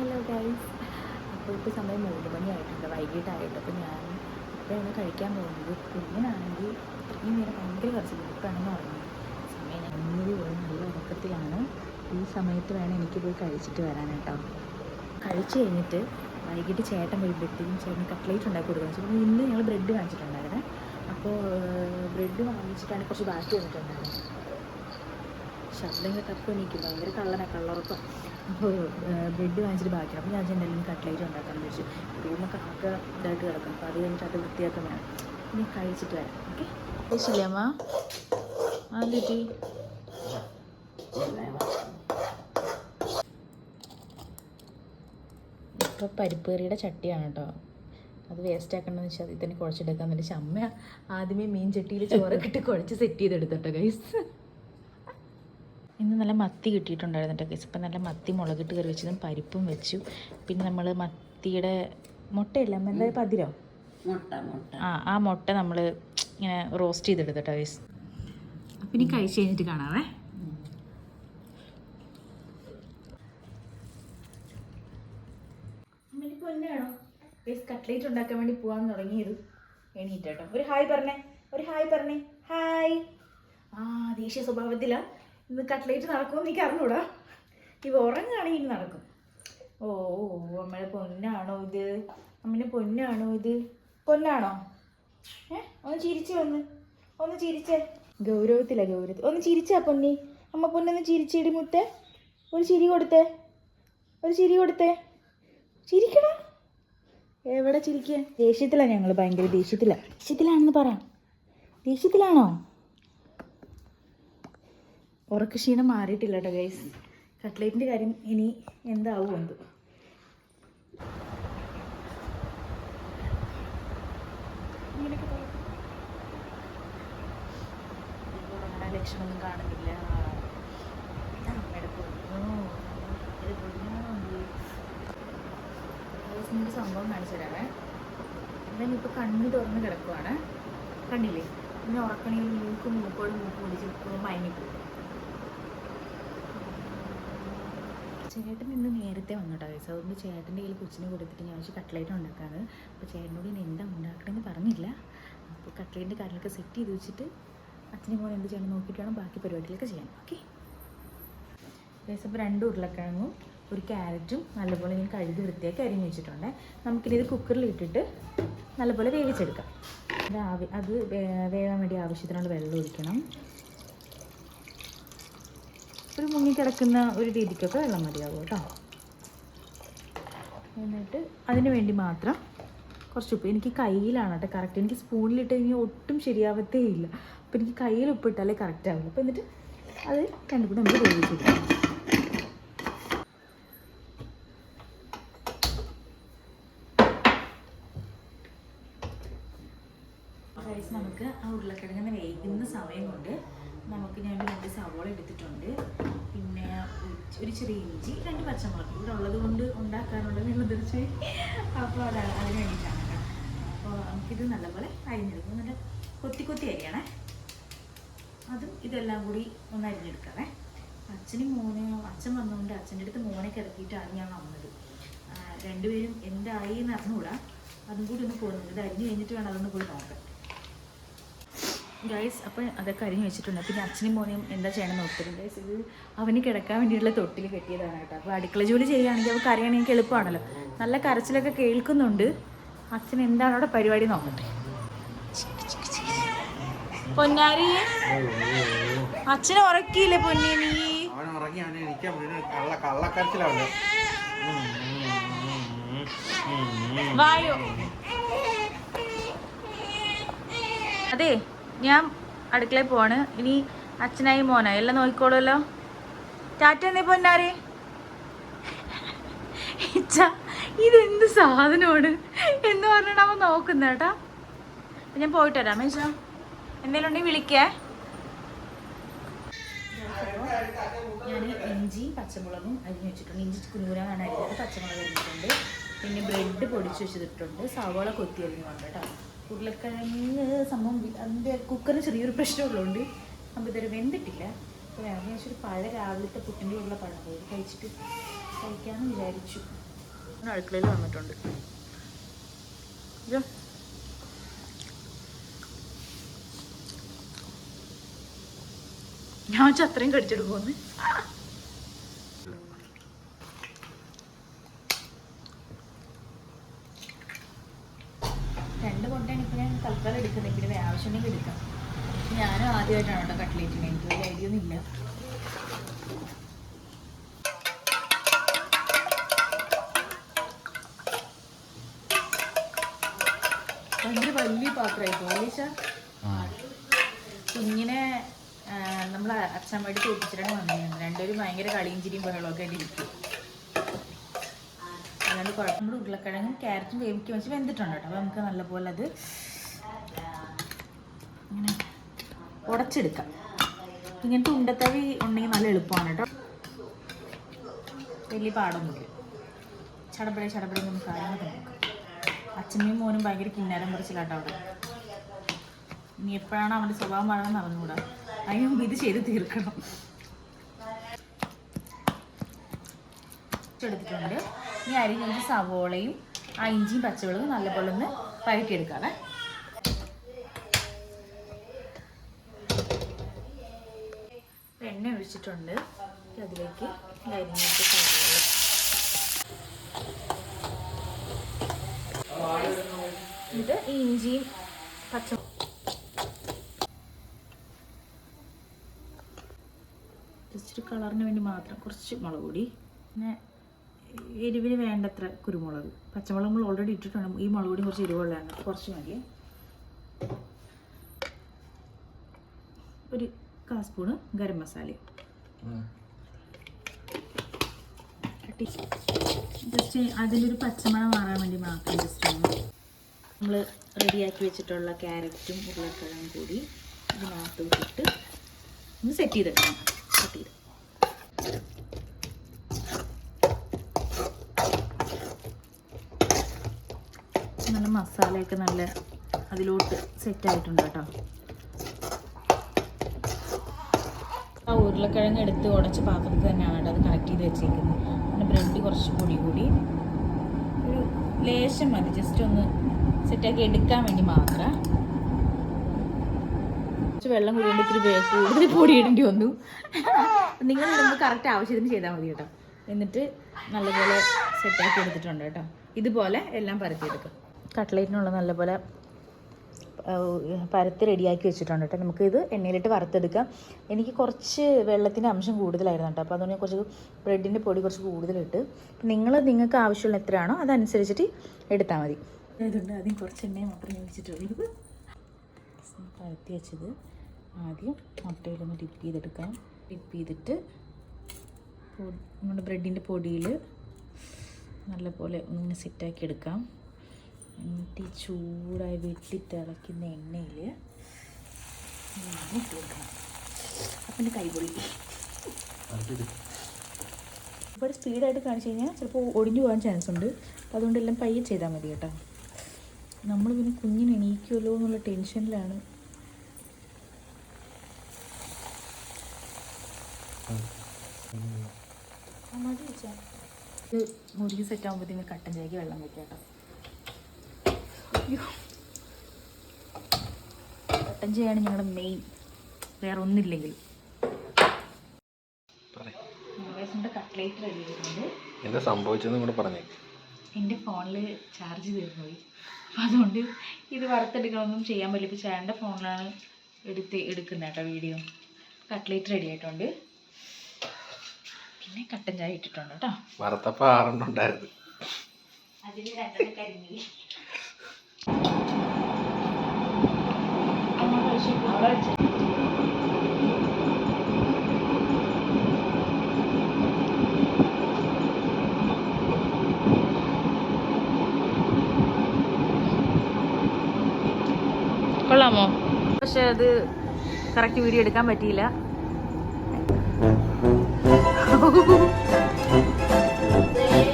Hello guys അപ്പോൾ ഇപ്പോൾ സമയം മൂന്ന് മണിയായിട്ടുണ്ട്. വൈകിട്ടായിട്ട് അപ്പോൾ ഞാൻ ഇപ്പോഴാണ് കഴിക്കാൻ പോകുന്നത്. കുഞ്ഞിനാണെങ്കിൽ ഇത്രയും നേരം ഭയങ്കര കുറച്ച് ഇപ്പോഴാണെന്ന് ഉറങ്ങി സമയം ഞാൻ ഒന്നുകൂടി ഒരു നല്ല ഉറക്കത്തിലാണ്. ഈ സമയത്ത് വേണം എനിക്ക് പോയി കഴിച്ചിട്ട് വരാൻ കേട്ടോ. കഴിച്ച് കഴിഞ്ഞിട്ട് വൈകിട്ട് ചേട്ടൻ വരുമ്പോഴത്തേക്കും ചേട്ടൻ കട്ട്ലേറ്റ് ഉണ്ടാക്കി കൊടുക്കാൻ അപ്പോൾ ഇന്ന് ഞങ്ങൾ ബ്രെഡ് വാങ്ങിച്ചിട്ടുണ്ടായിരുന്നേ. അപ്പോൾ ബ്രെഡ് വാങ്ങിച്ചിട്ടാണ് കുറച്ച് ബാക്കി വന്നിട്ടുണ്ടായിരുന്നത്. ശബ്ദം കേട്ടപ്പോൾ എനിക്ക് ഭയങ്കര കള്ളനാണ് കള്ളുറക്കം അപ്പോൾ ബ്രെഡ് വാങ്ങിച്ചിട്ട് ബാക്കി അപ്പോൾ ഞാൻ എന്തെങ്കിലും കട്ട്ലേറ്റ് ഉണ്ടാക്കാമെന്ന് വെച്ചു റൂമൊക്കെ ആകെ ഇതായിട്ട് കിടക്കും. അപ്പോൾ അത് കഴിഞ്ഞിട്ട് അത് വൃത്തിയാക്കാൻ വേണം. ഇനി കഴിച്ചിട്ട് വരാം. ഓക്കെ? കഴിച്ചില്ലേ അമ്മ? ആ ലിറ്റി ഇപ്പോൾ പരിപ്പ് കറിയുടെ ചട്ടിയാണ് കേട്ടോ. അത് വേസ്റ്റ് ആക്കണമെന്ന് വെച്ചാൽ അതിൽ തന്നെ കുഴച്ചെടുക്കാന്ന് വെച്ചാൽ അമ്മ ആദ്യമേ മീൻ ചട്ടിയിൽ ചോറൊക്കെ ഇട്ട് കുഴച്ച് സെറ്റ് ചെയ്തെടുത്തോട്ടോ ഗൈസ് ഇന്ന് നല്ല മത്തി കിട്ടിയിട്ടുണ്ടായിരുന്നു കേട്ടോ ഗൈസ് ഇപ്പം നല്ല മത്തി മുളകിട്ട് കറി വെച്ചതും പരിപ്പും വെച്ചു. പിന്നെ നമ്മൾ മത്തിയുടെ മുട്ടയില്ല? എന്തായാലും പതിരോ? മുട്ട മുട്ട. ആ ആ മുട്ട നമ്മൾ ഇങ്ങനെ റോസ്റ്റ് ചെയ്തെടുത്തു കേട്ടോ കേസ് അപ്പം ഇനി കഴിച്ച് കഴിഞ്ഞിട്ട് കാണാവേ. കട്ട്ലേറ്റ് ഉണ്ടാക്കാൻ വേണ്ടി പോകാൻ തുടങ്ങിയത്. എണീറ്റ് കേട്ടോ ഒരു ഹായ് പറഞ്ഞേ. ഒരു ഹായ് പറഞ്ഞേ. ഹായ്. ആ ദേശീയ സ്വഭാവത്തിലാ. ഇന്ന് കട്ട്ലേറ്റ് നടക്കുമോ എനിക്ക് അറിഞ്ഞൂടാ ഇവ ഉറങ്ങുകയാണെങ്കിൽ നടക്കും. ഓ ഓ അമ്മയുടെ പൊന്നാണോ ഇത്? അമ്മേ പൊന്നാണോ ഇത്? പൊന്നാണോ? ഏ ഒന്ന് ചിരിച്ചേ ഒന്ന്. ഒന്ന് ചിരിച്ചേ. ഗൗരവത്തില ഗൗരവത്തിൽ. ഒന്ന് ചിരിച്ചാ പൊന്നി. അമ്മ പൊന്നൊന്ന് ചിരിച്ചിടി മുത്തേ. ഒരു ചിരി കൊടുത്തേ. ഒരു ചിരി കൊടുത്തേ. ചിരിക്കടാ എവിടെ ചിരിക്കുക ദേഷ്യത്തിലാണ് ഞങ്ങൾ ഭയങ്കര ദേഷ്യത്തിലാണ് ദേഷ്യത്തിലാണെന്ന് പറ. ദേഷ്യത്തിലാണോ? ഉറക്കക്ഷീണം മാറിയിട്ടില്ല കേട്ടോ ഗൈസ് കട്ട്ലേറ്റിന്റെ കാര്യം ഇനി എന്താവും എന്ത്? ലക്ഷണമൊന്നും കാണുന്നില്ല. പൊന്നോ. പൊന്നോ. നിങ്ങൾക്ക് സംഭവം കാണിച്ചു തരാമേ ഇവൻ ഇപ്പോൾ കണ്ണ് തുറന്ന് കിടക്കുവാണ്. കണ്ടില്ലേ? ഇനി ഉറക്കണെങ്കിൽ മൂക്ക് മൂക്കോട് മൂക്ക് പിടിച്ച് മയങ്ങിപ്പോകും. ചേട്ടൻ ഇന്ന് നേരത്തെ വന്നോട്ടോ ഗൈസ് അതുകൊണ്ട് ചേട്ടന്റെ കയ്യിൽ കൊച്ചിന് കൊടുത്തിട്ട് ഞാൻ വെച്ച് കട്ട്ലേറ്റ് ഉണ്ടാക്കാറ് അപ്പോൾ ചേട്ടനോട് ഇനി എന്താ ഉണ്ടാക്കണമെന്ന് പറഞ്ഞില്ല. അപ്പോൾ കട്ട്ലേറ്റിന്റെ കാര്യങ്ങളൊക്കെ സെറ്റ് ചെയ്ത് വെച്ചിട്ട് അച്ഛനും മോനെ എന്ത് ചെയ്യണം നോക്കിയിട്ട് വേണം ബാക്കി പരിപാടികളൊക്കെ ചെയ്യാൻ. ഓക്കെ ഗൈസ് അപ്പോൾ രണ്ട് ഉരുളക്കിഴങ്ങും ഒരു ക്യാരറ്റും നല്ലപോലെ ഞാൻ കഴുകി വൃത്തിയാക്കി അരിഞ്ഞ് വെച്ചിട്ടുണ്ട്. നമുക്കിനി ഇത് കുക്കറിൽ ഇട്ടിട്ട് നല്ലപോലെ വേവിച്ചെടുക്കാം. അത് ആവി അത് വേവാൻ വേണ്ടി ആവശ്യത്തിനുള്ള വെള്ളം ഒഴിക്കണം. ഒരു മുങ്ങി കിടക്കുന്ന ഒരു രീതിക്കൊക്കെ വെള്ളം മതിയാകും കേട്ടോ. എന്നിട്ട് അതിന് വേണ്ടി മാത്രം കുറച്ച് ഉപ്പ്. എനിക്ക് കയ്യിലാണ് കേട്ടോ കറക്റ്റ് എനിക്ക് സ്പൂണിലിട്ട് കഴിഞ്ഞാൽ ഒട്ടും ശരിയാവത്തേ ഇല്ല. അപ്പോൾ എനിക്ക് കയ്യിൽ ഉപ്പിട്ടാലേ കറക്റ്റ് ആവുള്ളൂ. അപ്പോൾ എന്നിട്ട് അത് രണ്ടും കൂടെ നമുക്ക് വേവിച്ചെടുക്കാം റൈസ് നമുക്ക് ആ ഉരുളക്കിഴങ്ങിന് വേകുന്ന സമയം കൊണ്ട് നമുക്ക് ഞാൻ രണ്ട് സവോള എടുത്തിട്ടുണ്ട്. പിന്നെ ഒരു- ചെറിയ ഇഞ്ചി രണ്ട് പച്ചമുളക്. ഇവിടെ ഉള്ളത് കൊണ്ട് ഉണ്ടാക്കാനുള്ളത് നിർദ്ദേശിച്ച് അപ്പോൾ അതാണ് അതിന് വേണ്ടിയിട്ടാണ് കേട്ടോ. അപ്പോൾ നമുക്കിത് നല്ലപോലെ അരിഞ്ഞെടുക്കും. നല്ല കൊത്തി കൊത്തി അരിയണേ. അതും ഇതെല്ലാം കൂടി ഒന്ന് അരിഞ്ഞെടുക്കണേ അച്ഛനും മോന് അച്ഛൻ വന്നുകൊണ്ട് അച്ഛന്റെ അടുത്ത് മോനെ കിടക്കിയിട്ടാണ് ഞാൻ വന്നത്. രണ്ടുപേരും എന്തായി എന്ന് അറിഞ്ഞുകൂടാ. അതും കൂടി ഒന്ന് പോകുന്നത് ഇത് അരിഞ്ഞ് കഴിഞ്ഞിട്ട് വേണം അതൊന്ന് പോയി നോക്കാൻ. ഗൈസ് അപ്പോൾ അതൊക്കെ അരിഞ്ഞ് വെച്ചിട്ടുണ്ട്. പിന്നെ അച്ഛനും മോനെയും എന്താ ചെയ്യണം നോക്കുന്നത് ഗൈസ് ഇത് അവന് കിടക്കാൻ വേണ്ടിയിട്ടുള്ള തൊട്ടിൽ കെട്ടിയതാണ് കേട്ടോ. അപ്പോൾ അടുക്കള ജോലി ചെയ്യുകയാണെങ്കിൽ അവർക്ക് അറിയണമെങ്കിൽ എളുപ്പമാണല്ലോ. നല്ല കരച്ചിലൊക്കെ കേൾക്കുന്നുണ്ട്. അച്ഛൻ എന്താണ് അവിടെ പരിപാടി നോക്കട്ടെ? പൊന്നാരി അച്ഛനെ ഉറക്കിയില്ലേ പൊന്നി നീ? വായോ. അതെ ഞാൻ അടുക്കളയിൽ പോവാണ്. ഇനി അച്ഛനായി മോനായി. എല്ലാം നോക്കിക്കോളുമല്ലോ. ടാറ്റ എന്നീ പൊന്നാരെ? ഇച്ച ഇതെന്ത് സാധനമാണ്? എന്ന് പറഞ്ഞിട്ട് അവൻ നോക്കുന്ന കേട്ടാ. ഞാൻ പോയിട്ട് വരാം. ഇച്ച എന്തെങ്കിലും ഉണ്ടെങ്കിൽ വിളിക്കേ. ഞാൻ ഇഞ്ചി പച്ചമുളകും അരിഞ്ഞ് വെച്ചിട്ടുണ്ട്. ഇഞ്ചി കുഞ്ഞൂരാണ് അരിഞ്ഞത് പച്ചമുളക് അരിഞ്ഞിട്ടുണ്ട്. പിന്നെ ബ്രെഡ് പൊടിച്ച് വെച്ചിട്ടുണ്ട്. സവോള കൊത്തി അരിഞ്ഞുണ്ട് കേട്ടോ. ഉരുളക്കിഴങ്ങ് സംഭവം അതിന്റെ കുക്കറിന് ചെറിയൊരു പ്രശ്നമുള്ളതുകൊണ്ട് നമ്മൾ ഇതുവരെ വെന്തിട്ടില്ല. അപ്പോൾ ഞാൻ വിചാരിച്ചൊരു പഴ രാവിലത്തെ പുട്ടിന്റെ ഉള്ള പഴം പോയി കഴിച്ചിട്ട് കഴിക്കാമെന്ന് വിചാരിച്ചു. അടുക്കളയിൽ വന്നിട്ടുണ്ട്. ഞാൻ വെച്ചാൽ അത്രയും കടിച്ചെടുക്കുമെന്ന് രണ്ട് മുട്ടയാണ് ഇപ്പം ഞാൻ തൽക്കാലം എടുക്കുന്നത് പിന്നെ ആവശ്യമുണ്ടെങ്കിൽ എടുക്കാം. ഞാനും ആദ്യമായിട്ടാണ് കേട്ടോ കട്ട്ലേറ്റിന്. എനിക്ക് വലിയ ഐഡിയ ഒന്നും ഇല്ല. ഭയങ്കര വലിയ പാത്രമായി പോലീശ കുഞ്ഞിനെ നമ്മൾ അച്ഛമ്മയുടെ ചോദിച്ചിട്ടാണ് വന്നിരുന്നത്. രണ്ടുപേരും ഭയങ്കര കളിയും ചിരിയും ബഹളമൊക്കെ ആയിട്ട് ഇരിക്കും. അല്ലാണ്ട് കുഴപ്പമില്ല ഉരുളക്കിഴങ്ങും ക്യാരറ്റും വേവിക്കും വെച്ച് വെന്തിട്ടുണ്ട് കേട്ടോ. അപ്പോൾ നമുക്ക് നല്ലപോലെ അത് ഇങ്ങനെ ഉടച്ചെടുക്കാം. ഇങ്ങനത്തെ ഉണ്ടത്തവി ഉണ്ടെങ്കിൽ നല്ല എളുപ്പമാണ് കേട്ടോ. വലിയ പാടൊന്നുമില്ല. ചടപടി ചടപടി നമുക്ക് കാര്യങ്ങളൊക്കെ നോക്കാം. അച്ഛനും മോനും ഭയങ്കര കിന്നാരം പറിച്ചില്ലാട്ടോ അവിടെ. ഇനി എപ്പോഴാണ് അവന്റെ സ്വഭാവം മാറണമെന്ന് അറിഞ്ഞുകൂടാ. അതിന് മുമ്പ് ഇത് ചെയ്ത് തീർക്കണം. എടുത്തിട്ടുണ്ട്. ഇനി അരിഞ്ഞൊരു സവോളയും ആ ഇഞ്ചിയും പച്ചവെള്ളവും നല്ലപോലെ ഒന്ന് വഴറ്റിയെടുക്കാവേ. ഇനി അതിലേക്ക് ഇത് ഇഞ്ചിയും പച്ച ഇച്ചിരി കളറിന് വേണ്ടി മാത്രം കുറച്ച് മുളക് പൊടി. പിന്നെ എരിവിന് വേണ്ടത്ര കുരുമുളക്. പച്ചമുളക് നമ്മൾ ഓൾറെഡി ഇട്ടിട്ടുണ്ട്. ഈ മുളക് പൊടി കുറച്ച് എരിവുള്ളതാണ് കുറച്ച് മതി. ഒരു കാ സ്പൂണ് ഗരം മസാല ജസ്റ്റ് അതിലൊരു പച്ചമണം മാറാൻ വേണ്ടി മാത്രം ജസ്റ്റ് ഒന്ന് നമ്മൾ റെഡിയാക്കി വെച്ചിട്ടുള്ള ക്യാരറ്റും ഉരുളക്കിഴങ്ങും കൂടി ഇതിനകത്ത് ഇട്ടിട്ട് ഒന്ന് സെറ്റ് ചെയ്തെടുക്കണം. സെറ്റ് ചെയ്ത്. നല്ല മസാലയൊക്കെ നല്ല അതിലോട്ട് സെറ്റ് ആയിട്ടുണ്ട് കേട്ടോ. ആ ഉരുളക്കിഴങ്ങ് എടുത്ത് ഉടച്ച് പാത്രത്തിൽ തന്നെയാണ് കേട്ടോ അത് കണക്ട് ചെയ്ത് വെച്ചേക്കുന്നത്. പിന്നെ ബ്രെഡ് കുറച്ച് പൊടി കൂടി. ഒരു ലേശം മതി ജസ്റ്റ് ഒന്ന് സെറ്റാക്കി എടുക്കാൻ വേണ്ടി മാത്രം. കുറച്ച് വെള്ളം കൂടി ഇത്തിരി കൂടുതൽ പൊടി ഇടേണ്ടി വന്നു. നിങ്ങൾ നമുക്ക് കറക്റ്റ് ആവശ്യത്തിന് ചെയ്താൽ മതി കേട്ടോ. എന്നിട്ട് നല്ലപോലെ സെറ്റാക്കി എടുത്തിട്ടുണ്ട് കേട്ടോ. ഇതുപോലെ എല്ലാം പരത്തിയെടുക്കും കട്ട്ലേറ്റിനുള്ള നല്ലപോലെ പരത്തി റെഡിയാക്കി വെച്ചിട്ടുണ്ട് കേട്ടോ. നമുക്കിത് എണ്ണയിലിട്ട് വറുത്തെടുക്കാം. എനിക്ക് കുറച്ച് വെള്ളത്തിന്റെ അംശം കൂടുതലായിരുന്നു കേട്ടോ. അപ്പോൾ അതുകൊണ്ട് കുറച്ച് ബ്രെഡിന്റെ പൊടി കുറച്ച് കൂടുതലിട്ട്. നിങ്ങൾ നിങ്ങൾക്ക് ആവശ്യമുള്ള എത്രയാണോ അതനുസരിച്ചിട്ട് എടുത്താൽ മതി. അതുകൊണ്ട് ആദ്യം കുറച്ച് എണ്ണയെ മാത്രമേ ഞാൻ വെച്ചിട്ടുള്ളൂ പരത്തി വെച്ചത് ആദ്യം മുട്ടയിലൊന്ന് ഡിപ്പ് ചെയ്തെടുക്കാം. ഡിപ്പ് ചെയ്തിട്ട് നമ്മുടെ ബ്രെഡിന്റെ പൊടിയിൽ നല്ലപോലെ ഒന്നിങ്ങനെ സെറ്റാക്കി എടുക്കാം. എന്നിട്ട് ഈ ചൂടായി വെട്ടിത്തിളയ്ക്കുന്ന എണ്ണയിൽ ഇട്ട് കൊടുക്കണം അപ്പം കൈ പൊള്ളി ഒരുപാട് സ്പീഡായിട്ട് കാണിച്ചു കഴിഞ്ഞാൽ ചിലപ്പോൾ ഒടിഞ്ഞു പോകാൻ ചാൻസ് ഉണ്ട്. അപ്പോൾ അതുകൊണ്ട് എല്ലാം പയ്യെ ചെയ്താൽ മതി കേട്ടോ. നമ്മൾ പിന്നെ കുഞ്ഞിനെ എണീക്കുമല്ലോ എന്നുള്ള ടെൻഷനിലാണ്. മതി വെച്ചാൽ ഇത് മുരുകി സെറ്റ് ആകുമ്പോഴത്തേക്കും കട്ടൻ ചായക്ക് വെള്ളം വെക്കാം കേട്ടോ. ചായയാണ് ഞങ്ങളുടെ മെയിൻ വേറെ ഒന്നില്ലെങ്കിൽ കട്ട്ലേറ്റ് റെഡി ചെയ്തിട്ടുണ്ട് എന്താ സംഭവിച്ചെന്ന് കൂടെ പറഞ്ഞേ. എന്റെ ഫോണിൽ ചാർജ് തീർന്നുപോയി പോയി. അതുകൊണ്ട് ഇത് വറുത്തെടുക്കണമെന്നും ചെയ്യാൻ പറ്റില്ല. ഇപ്പോൾ ചേട്ടന്റെ ഫോണിലാണ് എടുത്ത് എടുക്കുന്നത് കേട്ടോ വീഡിയോ കട്ട്ലേറ്റ് റെഡി ആയിട്ടുണ്ട്. പിന്നെ കട്ടൻ ചായ ഇട്ടിട്ടുണ്ട് കേട്ടോ. വറുത്തപ്പ ആറെണ്ണം ഉണ്ടായിരുന്നു. അതിൽ രണ്ടെണ്ണം കരിഞ്ഞു കൊള്ളാമോ? പക്ഷെ അത് കറക്റ്റ് വീഡിയോ എടുക്കാൻ പറ്റിയില്ല.